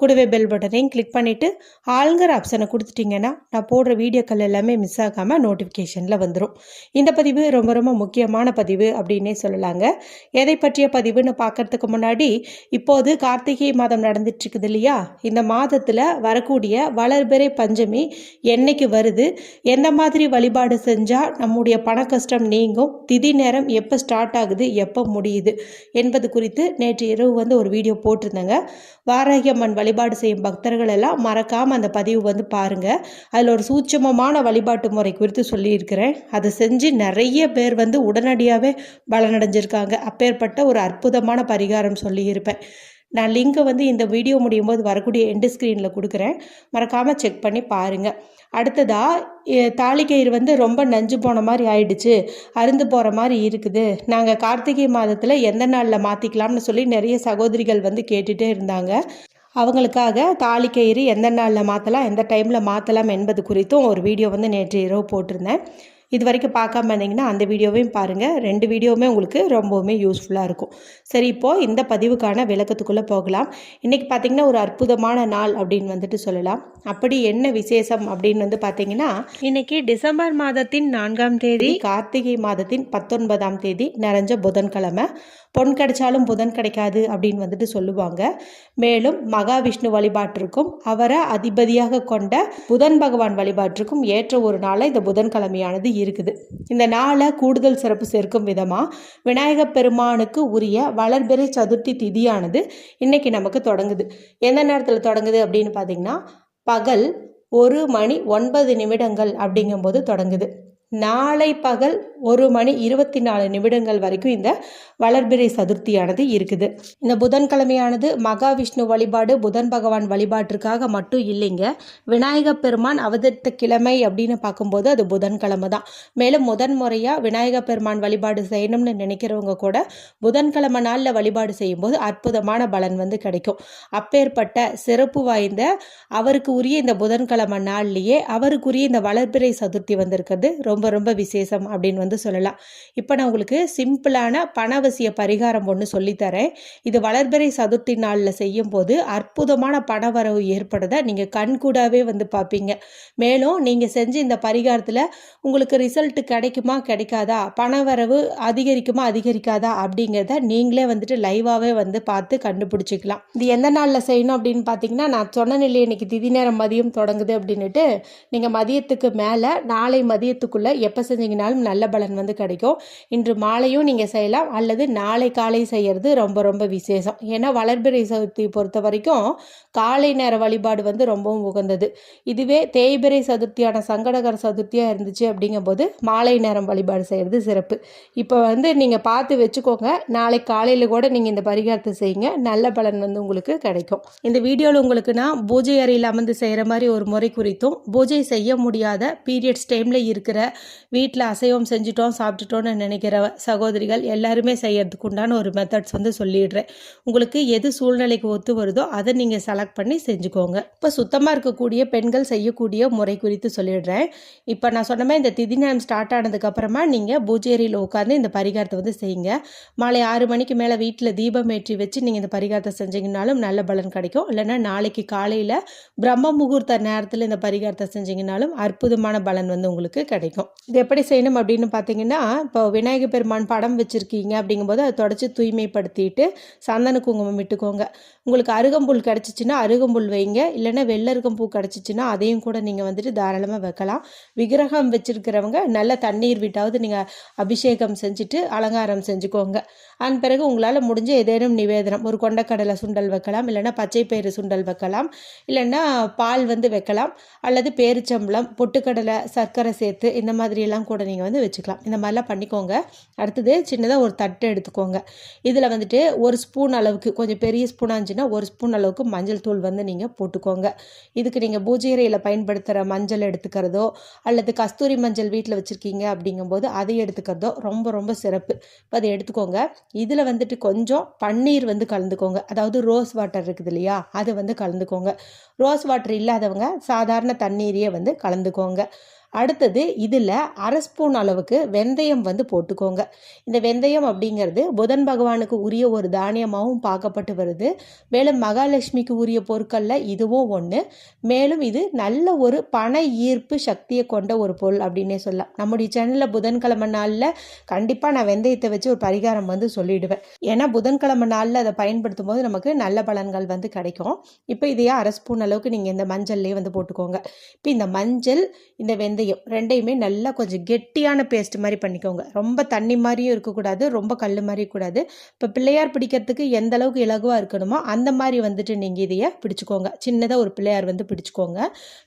கூடவே பெல் பட்டனையும் கிளிக் பண்ணிவிட்டு ஆளுங்கிற ஆப்ஷனை கொடுத்துட்டிங்கன்னா நான் போடுற வீடியோக்கள் எல்லாமே மிஸ் ஆகாமல் நோட்டிஃபிகேஷனில் வந்துடும் இந்த பதிவு ரொம்ப ரொம்ப முக்கியமான பதிவு அப்படின்னே சொல்லலாங்க. எதை பற்றிய பதிவுன்னு பார்க்கறதுக்கு முன்னாடி இப்போது கார்த்திகை மாதம் நடந்துட்டுருக்குது இல்லையா? இந்த மாதத்தில் வரக்கூடிய வளர்பிறை பஞ்சமி என்னைக்கு வருது? எந்த மாதிரி வழிபாடு செஞ்சால் நம்முடைய பண கஷ்டம் நீங்கும்? திதி நேரம் எப்போ ஸ்டார்ட் ஆகுது? எப்போ முடியுது? என்பது குறித்து நேற்று இரவு வந்து ஒரு வீடியோ போட்டிருந்தேங்க. வாராகியம்மன் வழிபாடு செய்யும் பக்தர்கள் எல்லாம் மறக்காமல் அந்த பதிவு வந்து பாருங்கள் அதில் ஒரு சூட்சமமான வழிபாட்டு முறை குறித்து சொல்லியிருக்கிறேன். அதை செஞ்சு நிறைய பேர் வந்து உடனடியாகவே பலனடைஞ்சிருக்காங்க. அப்பேற்பட்ட ஒரு அற்புதமான பரிகாரம் சொல்லியிருப்பேன். நான் லிங்கை வந்து இந்த வீடியோ முடியும் போது வரக்கூடிய எண்டு ஸ்க்ரீனில் கொடுக்குறேன். மறக்காமல் செக் பண்ணி பாருங்கள் அடுத்ததாக தாலிக்கயிறு வந்து ரொம்ப நஞ்சு போன மாதிரி ஆயிடுச்சு. அருந்து போகிற மாதிரி இருக்குது. நாங்கள் கார்த்திகை மாதத்தில் எந்த நாளில் மாற்றிக்கலாம்னு சொல்லி நிறைய சகோதரிகள் வந்து கேட்டுகிட்டே இருந்தாங்க. அவங்களுக்காக தாலி கயிறு எந்த நாளில் மாற்றலாம் எந்த டைமில் மாற்றலாம் என்பது குறித்தும் ஒரு வீடியோ வந்து நேற்று இரவு போட்டிருந்தேன். இது வரைக்கும் பார்க்காம இருந்தீங்கன்னா அந்த வீடியோவையும் பாருங்கள் ரெண்டு வீடியோவுமே உங்களுக்கு ரொம்பவுமே யூஸ்ஃபுல்லாக இருக்கும். சரி இப்போது இந்த பதிவுக்கான விளக்கத்துக்குள்ளே போகலாம். இன்றைக்கி பார்த்திங்கன்னா ஒரு அற்புதமான நாள் அப்படின்னு வந்துட்டு சொல்லலாம். அப்படி என்ன விசேஷம் அப்படின்னு வந்து பார்த்தீங்கன்னா இன்றைக்கி டிசம்பர் மாதத்தின் நான்காம் தேதி. கார்த்திகை மாதத்தின் பத்தொன்பதாம் தேதி நிறைஞ்ச புதன்கிழமை. பொன் கிடைச்சாலும் புதன் கிடைக்காது அப்படின்னு வந்துட்டு சொல்லுவாங்க. மேலும் மகாவிஷ்ணு வழிபாட்டிற்கும் அவரை அதிபதியாக கொண்ட புதன் பகவான் வழிபாட்டிற்கும் ஏற்ற ஒரு நாளாக இந்த புதன்கிழமையானது இருக்குது. இந்த நாளை கூடுதல் சிறப்பு சேர்க்கும் விதமாக விநாயகப் பெருமானுக்கு உரிய வளர்பிறை சதுர்த்தி திதியானது இன்றைக்கி நமக்கு தொடங்குது. எந்த நேரத்தில் தொடங்குது அப்படின்னு பார்த்தீங்கன்னா பகல் ஒரு மணி ஒன்பது நிமிடங்கள் அப்படிங்கும்போது தொடங்குது. நாளை பகல் ஒரு மணி இருபத்தி நாலு நிமிடங்கள் வரைக்கும் இந்த வளர்பிறை சதுர்த்தியானது இருக்குது. இந்த புதன்கிழமையானது மகாவிஷ்ணு வழிபாடு புதன் பகவான் வழிபாட்டிற்காக மட்டும் இல்லைங்க. விநாயக பெருமான் அவதரித்த கிழமை அப்படின்னு பார்க்கும்போது அது புதன்கிழமை தான். மேலும் முதன் முறையாக விநாயக பெருமான் வழிபாடு செய்யணும்னு நினைக்கிறவங்க கூட புதன்கிழமை நாளில் வழிபாடு செய்யும்போது அற்புதமான பலன் வந்து கிடைக்கும். அப்பேற்பட்ட சிறப்பு வாய்ந்த அவருக்கு உரிய இந்த புதன்கிழமை நாள்லேயே அவருக்குரிய இந்த வளர்பிறை சதுர்த்தி வந்திருக்கிறது. ரொம்ப ரொம்ப விசேஷம் அப்படின்னு வந்து சொல்லலாம். இப்போ நான் உங்களுக்கு சிம்பிளான பணவசிய பரிகாரம் ஒன்று சொல்லித்தரேன். இது வளர்பிறை சதுர்த்தி நாளில் செய்யும் போது அற்புதமான பணவரவு ஏற்படுறதை நீங்கள் கண்கூடாவே வந்து பார்ப்பீங்க. மேலும் நீங்கள் செஞ்சு இந்த பரிகாரத்தில் உங்களுக்கு ரிசல்ட் கிடைக்குமா கிடைக்காதா பணவரவு அதிகரிக்குமா அதிகரிக்காதா அப்படிங்கிறத நீங்களே வந்துட்டு லைவாகவே வந்து பார்த்து கண்டுபிடிச்சிக்கலாம். இது எந்த நாளில் செய்யணும் அப்படின்னு பார்த்தீங்கன்னா நான் சொன்ன நிலையை இன்னைக்கு திதி நேரம் மதியம் தொடங்குது அப்படின்னுட்டு நீங்கள் மதியத்துக்கு மேலே நாளை மதியத்துக்குள்ளே எப்போ செஞ்சீங்கனாலும் நல்ல பலன் வந்து கிடைக்கும். இன்று மாலையும் நீங்கள் செய்யலாம். அல்லது நாளை காலை செய்கிறது ரொம்ப ரொம்ப விசேஷம். ஏன்னா வளர்பிறை சதுர்த்தி பொறுத்த வரைக்கும் காலை நேர வழிபாடு வந்து ரொம்பவும் உகந்தது. இதுவே தேய்பிறை சதுர்த்தியான சங்கடகர சதுர்த்தியாக இருந்துச்சு அப்படிங்கும்போது மாலை நேரம் வழிபாடு செய்கிறது சிறப்பு. இப்போ வந்து நீங்கள் பார்த்து வச்சுக்கோங்க. நாளை காலையில் கூட நீங்கள் இந்த பரிகாரத்தை செய்யுங்க. நல்ல பலன் வந்து உங்களுக்கு கிடைக்கும். இந்த வீடியோவில் உங்களுக்கு நான் பூஜை அறையில் அமர்ந்து செய்கிற மாதிரி ஒரு முறை குறித்தும் பூஜை செய்ய முடியாத பீரியட்ஸ் டைமில் இருக்கிற வீட்டில் அசைவம் செஞ்சுட்டோம் சாப்பிட்டுட்டோன்னு நினைக்கிற சகோதரிகள் எல்லாருமே செய்யறதுக்கு உண்டான ஒரு மெத்தட்ஸ் வந்து சொல்லிடுறேன். உங்களுக்கு எது சூழ்நிலைக்கு ஒத்து வருதோ அதை நீங்கள் செலக்ட் பண்ணி செஞ்சுக்கோங்க. இப்போ சுத்தமாக இருக்கக்கூடிய பெண்கள் செய்யக்கூடிய முறை குறித்து சொல்லிடுறேன். இப்போ நான் சொன்ன மாதிரி இந்த திதி நேரம் ஸ்டார்ட் ஆனதுக்கப்புறமா நீங்கள் பூஜேரியில் உட்காந்து இந்த பரிகாரத்தை வந்து செய்யுங்க. மாலை ஆறு மணிக்கு மேலே வீட்டில் தீபம் ஏற்றி வச்சு நீங்கள் இந்த பரிகாரத்தை செஞ்சீங்கனாலும் நல்ல பலன் கிடைக்கும். இல்லைன்னா நாளைக்கு காலையில் பிரம்ம முகூர்த்த நேரத்தில் இந்த பரிகாரத்தை செஞ்சீங்கனாலும் அற்புதமான பலன் வந்து உங்களுக்கு கிடைக்கும். இது எப்படி செய்யணும் அப்படின்னு பார்த்தீங்கன்னா இப்போ விநாயகர் பெருமான் படம் வச்சுருக்கீங்க அப்படிங்கும்போது அதை தொடச்சி தூய்மைப்படுத்திட்டு சந்தன குங்குமம் விட்டுக்கோங்க. உங்களுக்கு அருகம்புல் கிடச்சிச்சின்னா அருகம்புல் வைங்க. இல்லைன்னா வெள்ளருகம்பூ கிடச்சிச்சின்னா அதையும் கூட நீங்கள் வந்துட்டு தாராளமாக வைக்கலாம். விக்கிரகம் வச்சுருக்கிறவங்க நல்ல தண்ணீர் விட்டாவது நீங்கள் அபிஷேகம் செஞ்சுட்டு அலங்காரம் செஞ்சுக்கோங்க. அதன் பிறகு உங்களால் முடிஞ்ச ஏதேனும் நிவேதனம் ஒரு கொண்டக்கடலை சுண்டல் வைக்கலாம். இல்லைன்னா பச்சை பயிறு சுண்டல் வைக்கலாம். இல்லைன்னா பால் வந்து வைக்கலாம். அல்லது பேரிச்சம்பளம் பொட்டுக்கடலை சர்க்கரை சேர்த்து இந்த மாதிரியெல்லாம் கூட நீங்கள் வந்து வச்சுக்கலாம். இந்த மாதிரிலாம் பண்ணிக்கோங்க. அடுத்தது சின்னதாக ஒரு தட்டு எடுத்துக்கோங்க. இதில் வந்துட்டு ஒரு ஸ்பூன் அளவுக்கு கொஞ்சம் பெரிய ஸ்பூனாக இருந்துச்சுன்னா ஒரு ஸ்பூன் அளவுக்கு மஞ்சள் தூள் வந்து நீங்கள் போட்டுக்கோங்க. இதுக்கு நீங்கள் பூஜையறையில் பயன்படுத்துகிற மஞ்சள் எடுத்துக்கிறதோ அல்லது கஸ்தூரி மஞ்சள் வீட்டில் வச்சுருக்கீங்க அப்படிங்கும்போது அதை எடுத்துக்கிறதோ ரொம்ப ரொம்ப சிறப்பு. இப்போ அதை எடுத்துக்கோங்க. இதில் வந்துட்டு கொஞ்சம் பன்னீர் வந்து கலந்துக்கோங்க. அதாவது ரோஸ் வாட்டர் இருக்குது இல்லையா? அதை வந்து கலந்துக்கோங்க. ரோஸ் வாட்டர் இல்லாதவங்க சாதாரண தண்ணீரையே வந்து கலந்துக்கோங்க. அடுத்தது இதில் அரை ஸ்பூன் அளவுக்கு வெந்தயம் வந்து போட்டுக்கோங்க. இந்த வெந்தயம் அப்படிங்கிறது புதன் பகவானுக்கு உரிய ஒரு தானியமாகவும் பார்க்கப்பட்டு வருது. மேலும் மகாலட்சுமிக்கு உரிய பொருட்களில் இதுவும் ஒன்று மேலும் இது நல்ல ஒரு பண ஈர்ப்பு சக்தியை கொண்ட ஒரு பொருள் அப்படின்னே சொல்லலாம். நம்முடைய சேனலில் புதன்கிழமை நாளில் கண்டிப்பாக நான் வெந்தயத்தை வச்சு ஒரு பரிகாரம் வந்து சொல்லிடுவேன். ஏன்னா புதன்கிழமை நாளில் அதை பயன்படுத்தும் போது நமக்கு நல்ல பலன்கள் வந்து கிடைக்கும். இப்போ இதையே அரை ஸ்பூன் அளவுக்கு நீங்கள் இந்த மஞ்சள்லேயே வந்து போட்டுக்கோங்க. இப்போ இந்த மஞ்சள் இந்த வெந்தயம் ரெண்டையுமே நல்லா கொஞ்சம் கெட்டியான பேஸ்ட் மாதிரி பண்ணிக்கோங்க. ரொம்ப தண்ணி மாதிரியும் இருக்கக்கூடாது ரொம்ப கல் மாதிரியும் கூடாது. இப்போ பிள்ளையார் பிடிக்கிறதுக்கு எந்த அளவுக்கு இலகுவாக இருக்கணுமோ அந்த மாதிரி வந்துட்டு நீங்கள் இதையே பிடிச்சிக்கோங்க. சின்னதாக ஒரு பிள்ளையார் வந்து பிடிச்சிக்கோங்க.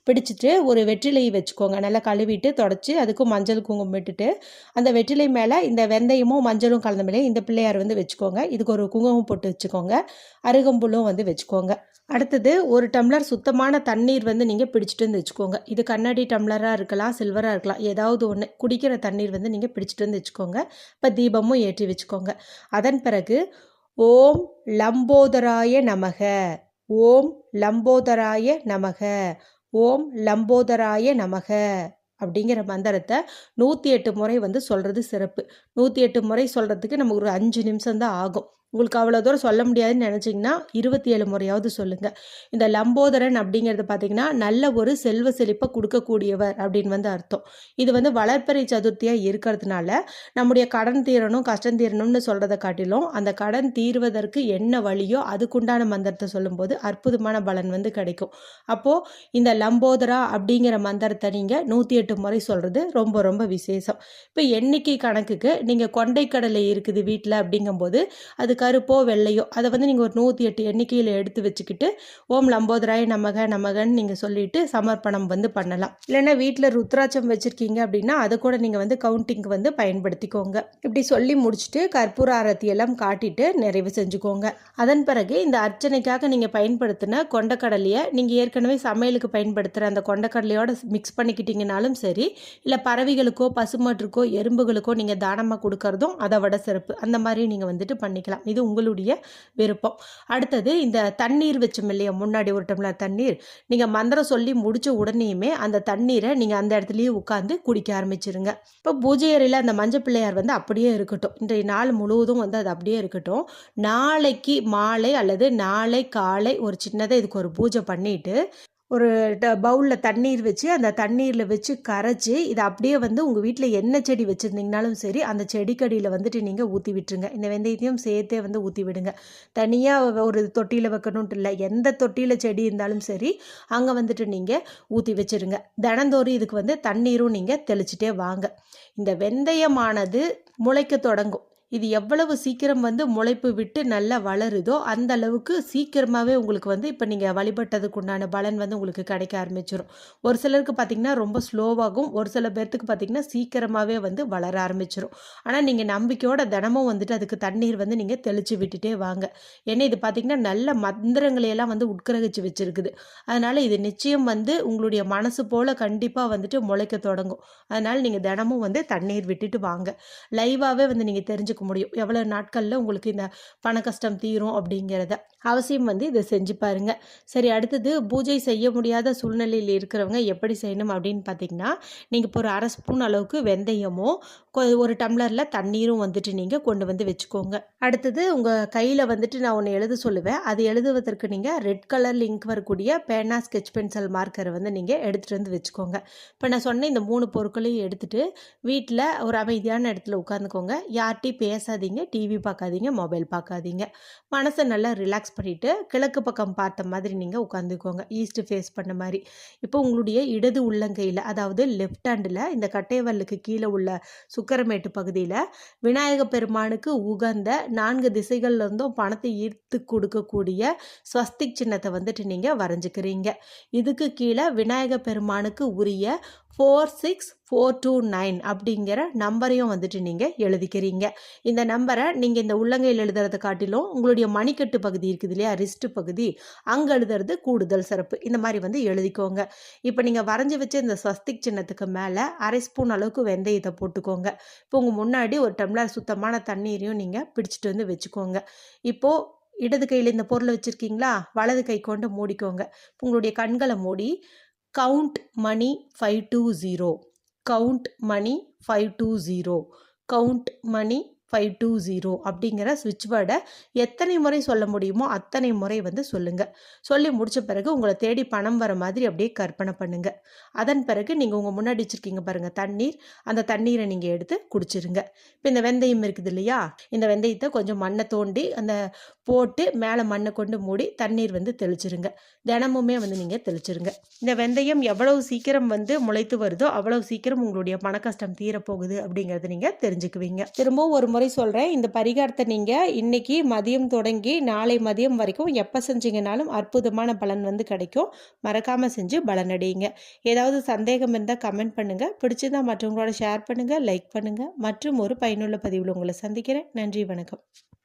பிடிச்சிட்டு ஒரு வெற்றிலையை வச்சுக்கோங்க. நல்லா கழுவிட்டு தொடச்சி அதுக்கும் மஞ்சள் குங்குமம் விட்டுட்டு அந்த வெற்றிலை மேலே இந்த வெந்தயமும் மஞ்சளும் கலந்த மேலே இந்த பிள்ளையார் வந்து வச்சுக்கோங்க. இதுக்கு ஒரு குங்குமம் போட்டு வச்சுக்கோங்க. அருகம்புல்லும் வந்து வச்சுக்கோங்க. அடுத்தது ஒரு டம்ளர் சுத்தமான தண்ணீர் வந்து நீங்கள் பிடிச்சிட்டு வந்து வச்சுக்கோங்க. இது கண்ணாடி டம்ளராக இருக்கலாம் சில்வராக இருக்கலாம் ஏதாவது ஒன்று குடிக்கிற தண்ணீர் வந்து நீங்கள் பிடிச்சிட்டு வந்து வச்சுக்கோங்க. இப்போ தீபமும் ஏற்றி வச்சுக்கோங்க. அதன் பிறகு ஓம் லம்போதராய நமக ஓம் லம்போதராய நமக ஓம் லம்போதராய நமக அப்படிங்கிற மந்திரத்தை நூற்றி எட்டு முறை வந்து சொல்கிறது சிறப்பு. நூற்றி எட்டு முறை சொல்கிறதுக்கு நமக்கு ஒரு அஞ்சு நிமிஷம் தான் ஆகும். உங்களுக்கு அவ்வளோ தூரம் சொல்ல முடியாதுன்னு நினச்சிங்கன்னா இருபத்தி ஏழு முறையாவது சொல்லுங்கள் இந்த லம்போதரன் அப்படிங்கிறது பார்த்தீங்கன்னா நல்ல ஒரு செல்வ செழிப்பை கொடுக்கக்கூடியவர் அப்படின்னு வந்து அர்த்தம். இது வந்து வளர்ப்பறை சதுர்த்தியாக இருக்கிறதுனால நம்முடைய கடன் தீரணும் கஷ்டம் தீரணும்னு சொல்கிறத காட்டிலும் அந்த கடன் தீர்வதற்கு என்ன வழியோ அதுக்குண்டான மந்திரத்தை சொல்லும்போது அற்புதமான பலன் வந்து கிடைக்கும். அப்போது இந்த லம்போதரா அப்படிங்கிற மந்திரத்தை நீங்கள் நூற்றி எட்டு முறை சொல்கிறது ரொம்ப ரொம்ப விசேஷம். இப்போ எண்ணிக்கை கணக்குக்கு நீங்கள் கொண்டைக்கடலை இருக்குது வீட்டில் அப்படிங்கும்போது அது கருப்போ வெள்ளையோ அதை வந்து நீங்கள் ஒரு நூற்றி எட்டு எண்ணிக்கையில் எடுத்து வச்சுக்கிட்டு ஓம் லம்போதராய நமக நமகன்னு நீங்கள் சொல்லிட்டு சமர்ப்பணம் வந்து பண்ணலாம். இல்லைன்னா வீட்டில் ருத்ராட்சம் வச்சுருக்கீங்க அப்படின்னா அதை கூட நீங்கள் வந்து கவுண்டிங்க்கு வந்து பயன்படுத்திக்கோங்க. இப்படி சொல்லி முடிச்சுட்டு கற்பூர ஆரத்தி எல்லாம் காட்டிட்டு நிறைவு செஞ்சுக்கோங்க. அதன் பிறகு இந்த அர்ச்சனைக்காக நீங்கள் பயன்படுத்தின கொண்டக்கடலையை நீங்கள் ஏற்கனவே சமையலுக்கு பயன்படுத்துகிற அந்த கொண்டக்கடலையோட மிக்ஸ் பண்ணிக்கிட்டீங்கனாலும் சரி இல்லை பறவைகளுக்கோ பசுமாட்டுக்கோ எறும்புகளுக்கோ நீங்கள் தானமாக கொடுக்கறதும் அதை விட சிறப்பு. அந்த மாதிரி நீங்கள் வந்துட்டு பண்ணிக்கலாம். இது உங்களுடைய விருப்பம். அடுத்தது இந்த தண்ணீர் வச்சோம் இல்லையா முன்னாடி ஒரு டம்ளர் தண்ணீர் நீங்கள் மந்திரம் சொல்லி முடித்த உடனேயுமே அந்த தண்ணீரை நீங்கள் அந்த இடத்துலையே உட்காந்து குடிக்க ஆரம்பிச்சிருங்க. இப்போ பூஜை அறையில் அந்த மஞ்சள் பிள்ளையார் வந்து அப்படியே இருக்கட்டும். இன்றைய நாள் முழுவதும் வந்து அது அப்படியே இருக்கட்டும். நாளைக்கு மாலை அல்லது நாளை காலை ஒரு சின்னதாக இதுக்கு ஒரு பூஜை பண்ணிட்டு ஒரு ட பவுலில் தண்ணீர் வச்சு அந்த தண்ணீரில் வச்சு கரைச்சி இதை அப்படியே வந்து உங்கள் வீட்டில் என்ன செடி வச்சுருந்தீங்கனாலும் சரி அந்த செடிக்கடியில் வந்துட்டு நீங்கள் ஊற்றி விட்டுருங்க. இந்த வெந்தயத்தையும் சேர்த்தே வந்து ஊற்றி விடுங்க. தனியாக ஒரு தொட்டியில் வைக்கணுன்ட்டு இல்லை எந்த தொட்டியில் செடி இருந்தாலும் சரி அங்கே வந்துட்டு நீங்கள் ஊற்றி வச்சுருங்க. தினந்தோறும் இதுக்கு வந்து தண்ணீரும் நீங்கள் தெளிச்சிட்டே வாங்க. இந்த வெந்தயமானது முளைக்க தொடங்கும். இது எவ்வளவு சீக்கிரம் வந்து முளைப்பு விட்டு நல்லா வளருதோ அந்த அளவுக்கு சீக்கிரமாகவே உங்களுக்கு வந்து இப்போ நீங்கள் வழிபட்டதுக்கு உண்டான பலன் வந்து உங்களுக்கு கிடைக்க ஆரம்பிச்சிடும் ஒரு சிலருக்கு பார்த்திங்கன்னா ரொம்ப ஸ்லோவாகும். ஒரு சில பேர்த்துக்கு பார்த்திங்கன்னா சீக்கிரமாகவே வந்து வளர ஆரம்பிச்சிடும் ஆனால் நீங்கள் நம்பிக்கையோட தினமும் வந்துட்டு அதுக்கு தண்ணீர் வந்து நீங்கள் தெளித்து விட்டுட்டே வாங்க. ஏன்னா இது பார்த்திங்கன்னா நல்ல மந்திரங்களையெல்லாம் வந்து உட்கிரகிச்சு வச்சுருக்குது. அதனால் இது நிச்சயம் வந்து உங்களுடைய மனசு போல் கண்டிப்பாக வந்துட்டு முளைக்க தொடங்கும். அதனால் நீங்கள் தினமும் வந்து தண்ணீர் விட்டுட்டு வாங்க. லைவாகவே வந்து நீங்கள் தெரிஞ்சுக்க முடியும். எவ்வளோ நாட்களில் உங்களுக்கு இந்த பண கஷ்டம் தீரும் அப்படிங்கிறத அவசியம் வந்து இதை செஞ்சு பாருங்க. சரி அடுத்தது பூஜை செய்ய முடியாத சூழ்நிலையில் இருக்கிறவங்க எப்படி செய்யணும் அப்படின்னு பார்த்தீங்கன்னா நீங்கள் இப்போ ஒரு அரை ஸ்பூன் அளவுக்கு வெந்தயமோ ஒரு டம்ளரில் தண்ணீரும் வந்துட்டு நீங்கள் கொண்டு வந்து வச்சுக்கோங்க. அடுத்தது உங்கள் கையில் வந்துட்டு நான் ஒன்று எழுத சொல்லுவேன். அது எழுதுவதற்கு நீங்கள் ரெட் கலர் லிங்க் வரக்கூடிய பேனா ஸ்கெச் பென்சில் மார்க்கரை வந்து நீங்கள் எடுத்துகிட்டு வந்து வச்சுக்கோங்க. இப்போ நான் சொன்ன இந்த மூணு பொருட்களையும் எடுத்துகிட்டு வீட்டில் ஒரு அமைதியான இடத்துல உட்காந்துக்கோங்க. யார்கிட்டையும் பேசாதீங்க. டிவி பார்க்காதீங்க மொபைல் பார்க்காதீங்க மனசை நல்லா ரிலாக்ஸ் பண்ணிவிட்டு கிழக்கு பக்கம் பார்த்த மாதிரி நீங்கள் உட்காந்துக்கோங்க. ஈஸ்ட் ஃபேஸ் பண்ண மாதிரி. இப்போ உங்களுடைய இடது உள்ளங்கையில் அதாவது லெஃப்ட் ஹேண்டில் இந்த கட்டைவல்லுக்கு கீழே உள்ள உக்கரமேட்டு பகுதியில் விநாயக பெருமானுக்கு உகந்த நான்கு திசைகள்லேருந்தும் பணத்தை ஈர்த்து கொடுக்கக்கூடிய ஸ்வஸ்திக் சின்னத்தை வந்துட்டு நீங்கள் வரைஞ்சிக்கிறீங்க. இதுக்கு கீழே விநாயக பெருமானுக்கு உரிய four six four two nine அப்படிங்கிற நம்பரையும் வந்துட்டு நீங்கள் எழுதிக்கிறீங்க. இந்த நம்பரை நீங்கள் இந்த உள்ளங்கையில் எழுதுறத காட்டிலும் உங்களுடைய மணிக்கட்டு பகுதி இருக்குது இல்லையா? ரிஸ்ட் பகுதி. அங்கே எழுதுறது கூடுதல் சிறப்பு. இந்த மாதிரி வந்து எழுதிக்கோங்க. இப்போ நீங்கள் வரைஞ்சி வச்ச இந்த ஸ்வஸ்திக் சின்னத்துக்கு மேலே அரை ஸ்பூன் அளவுக்கு வெந்தயத்தை போட்டுக்கோங்க. இப்போ உங்கள் முன்னாடி ஒரு டம்ளர் சுத்தமான தண்ணீரையும் நீங்கள் பிடிச்சிட்டு வந்து வச்சுக்கோங்க. இப்போது இடது கையில் இந்த பொருளை வச்சுருக்கீங்களா? வலது கை கொண்டு மூடிக்கோங்க. உங்களுடைய கண்களை மூடி count money 520 count money 520 count money five two zero அப்படிங்கிற சுவிட்ச் வேர்டை எத்தனை முறை சொல்ல முடியுமோ அத்தனை முறை வந்து சொல்லுங்கள் சொல்லி முடிச்ச பிறகு உங்களை தேடி பணம் வர மாதிரி அப்படியே கற்பனை பண்ணுங்கள் அதன் பிறகு நீங்கள் உங்கள் முன்னாடி வச்சுருக்கீங்க பாருங்கள் தண்ணீர். அந்த தண்ணீரை நீங்கள் எடுத்து குடிச்சிருங்க. இப்போ இந்த வெந்தயம் இருக்குது இல்லையா? இந்த வெந்தயத்தை கொஞ்சம் மண்ணை தோண்டி அந்த போட்டு மேலே மண்ணை கொண்டு மூடி தண்ணீர் வந்து தெளிச்சிருங்க. தினமுமே வந்து நீங்கள் தெளிச்சிருங்க. இந்த வெந்தயம் எவ்வளவு சீக்கிரம் வந்து முளைத்து வருதோ அவ்வளவு சீக்கிரம் உங்களுடைய பண கஷ்டம் தீரப்போகுது அப்படிங்கிறத நீங்கள் தெரிஞ்சுக்குவீங்க. திரும்பவும் ஒரு முறை சொல்கிறேன் இந்த பரிகாரத்தை நீங்கள் இன்றைக்கி மதியம் தொடங்கி நாளை மதியம் வரைக்கும் எப்போ செஞ்சீங்கனாலும் அற்புதமான பலன் வந்து கிடைக்கும். மறக்காமல் செஞ்சு பலனடையுங்க ஏதாவது சந்தேகம் இருந்தால் கமெண்ட் பண்ணுங்கள் பிடிச்சிருந்தா மற்றவங்களோட ஷேர் பண்ணுங்கள் லைக் பண்ணுங்கள் மற்றும் ஒரு பயனுள்ள பதிவில் உங்களை சந்திக்கிறேன். நன்றி வணக்கம்.